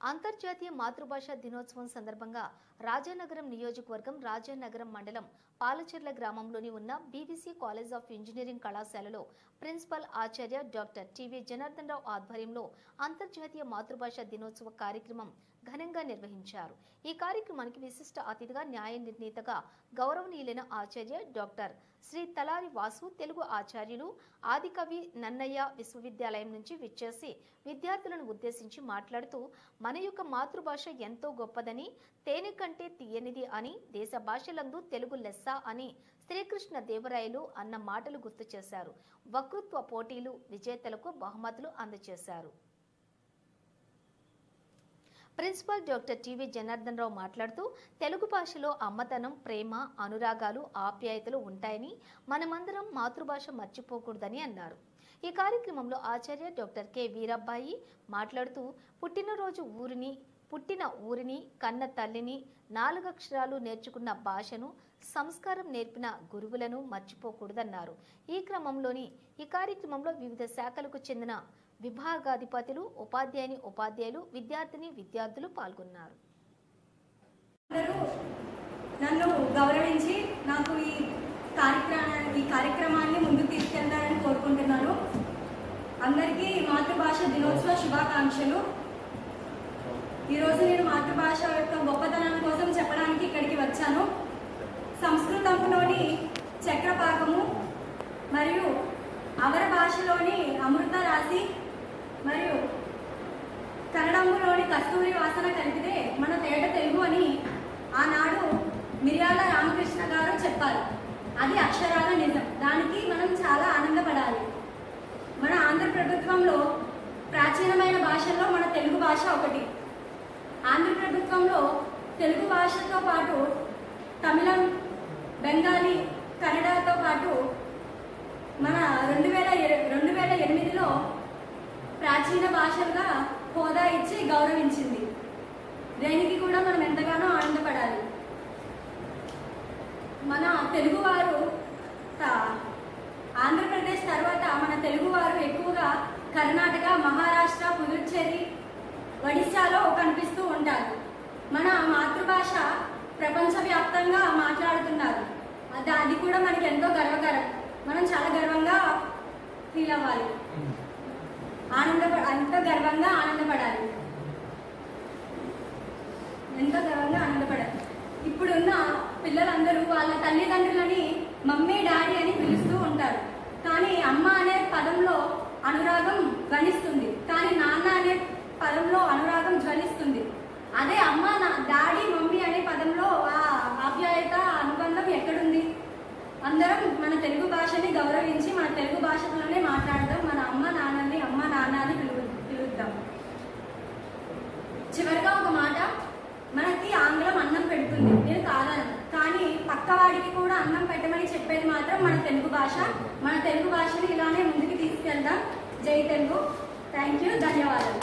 అంతర్జాతీయ మాతృభాష దినోత్సవం సందర్భంగా రాజానగరం నియోజకవర్గం రాజానగరం మండలం పాలచెర్ల గ్రామంలోని ఉన్న బీవీసీ కాలేజ్ ఆఫ్ ఇంజనీరింగ్ కళాశాలలో ప్రిన్సిపల్ ఆచార్య డాక్టర్ టివి జనార్దన్ రావు ఆధ్వర్యంలో అంతర్జాతీయ మాతృభాష దినోత్సవ కార్యక్రమం ఘనంగా నిర్వహించారు. ఈ కార్యక్రమానికి విశిష్ట అతిథిగా న్యాయ నిర్ణీతగా గౌరవనీయులైన ఆచార్య డాక్టర్ శ్రీ తలారి వాసు తెలుగు ఆచార్యులు ఆదికవి నన్నయ్య విశ్వవిద్యాలయం నుంచి విచ్చేసి విద్యార్థులను ఉద్దేశించి మాట్లాడుతూ మన యొక్క మాతృభాష ఎంతో గొప్పదని తేనె కంటే తీయనిది అని దేశ భాషలందు తెలుగు లెస్స అని శ్రీకృష్ణ దేవరాయలు అన్న మాటలు గుర్తు చేశారు. వక్తృత్వ పోటీలు విజేతలకు బహుమతులు అందజేశారు principal doctor TV Janardhan Rao మాట్లాడుతూ తెలుగు భాషలో అమ్మతనం ప్రేమ అనురాగాలు ఆప్యాయతలు ఉంటాయని మనమందరం మాతృభాష మర్చిపోకూడదని అన్నారు. ఈ కార్యక్రమంలో ఆచార్య డాక్టర్ కె వీరబ్బాయి మాట్లాడుతూ పుట్టినరోజు ఊరిని పుట్టిన ఊరిని కన్న తల్లిని నాలుగక్షరాలు నేర్చుకున్న భాషను సంస్కారం నేర్పిన గురువులను మర్చిపోకూడదన్నారు. ఈ క్రమంలోని ఈ కార్యక్రమంలో వివిధ శాఖలకు చెందిన విభాగాధిపతులు ఉపాధ్యాయుని ఉపాధ్యాయులు విద్యార్థిని విద్యార్థులు పాల్గొన్నారు. నన్ను గౌరవించి నాకు ఈ ఈ కార్యక్రమాన్ని ముందుకు తీసుకెళ్తారు అందరికీ మాతృభాష దినోత్సవ శుభాకాంక్షలు. ఈరోజు నేను మాతృభాష యొక్క గొప్పతనం కోసం చెప్పడానికి ఇక్కడికి వచ్చాను. సంస్కృతంలోని చక్రపాకము మరియు అవర భాషలోని అమృత రాశి మరియు కన్నడంలోని కస్తూరి వాసన కలిపితే మన తేట తెలుగు అని ఆనాడు మిర్యాల రామకృష్ణ గారు చెప్పారు. అది అక్షరాల నిజం. దానికి మనం చాలా ఆంధ్ర ప్రభుత్వంలో ప్రాచీనమైన భాషల్లో మన తెలుగు భాష ఒకటి. ఆంధ్ర ప్రభుత్వంలో తెలుగు భాషతో పాటు తమిళం బెంగాలీ కన్నడతో పాటు మన రెండు వేల రెండు వేల ఎనిమిదిలో ప్రాచీన భాషలుగా హోదా ఇచ్చి గౌరవించింది. దేనికి కూడా మనం ఎంతగానో ఆనందపడాలి. మన తెలుగువారు కర్ణాటక మహారాష్ట్ర పుదుచ్చేరి ఒడిశాలో కనిపిస్తూ ఉంటారు. మన మాతృభాష ప్రపంచవ్యాప్తంగా మాట్లాడుతున్నారు. అది అది కూడా మనకి ఎంతో గర్వకరం. మనం చాలా గర్వంగా ఫీల్ అవ్వాలి. ఆనంద ఎంతో గర్వంగా ఆనందపడాలి. ఎంతో గర్వంగా ఆనందపడాలి. ఇప్పుడున్న పిల్లలందరూ వాళ్ళ తల్లిదండ్రులని మమ్మీ డాడీ అని పిలుస్తూ ఉంటారు. కానీ అమ్మ అనే పదంలో అనురాగం ధ్వనిస్తుంది. కానీ నాన్న అనే పదంలో అనురాగం ధ్వనిస్తుంది. అదే అమ్మ నా డాడీ మమ్మీ అనే పదంలో ఆ ఆప్యాయత అనుబంధం ఎక్కడుంది? అందరం మన తెలుగు భాషని గౌరవించి మన తెలుగు భాషలోనే మాట్లాడదాం. మన అమ్మ నాన్నని అమ్మ నాన్న అని పిలువు పిలుద్దాం. చివరిగా ఒక మాట. మనకి ఆంగ్లం అన్నం పెడుతుంది. నేను కాదను కానీ పక్కవాడికి కూడా అన్నం పెట్టమని చెప్పేది మాత్రం మన తెలుగు భాష. మన తెలుగు భాషని ఇలానే ముందు తీసుకెళ్దాం జై తెలుగు. థ్యాంక్ యూ ధన్యవాదాలు.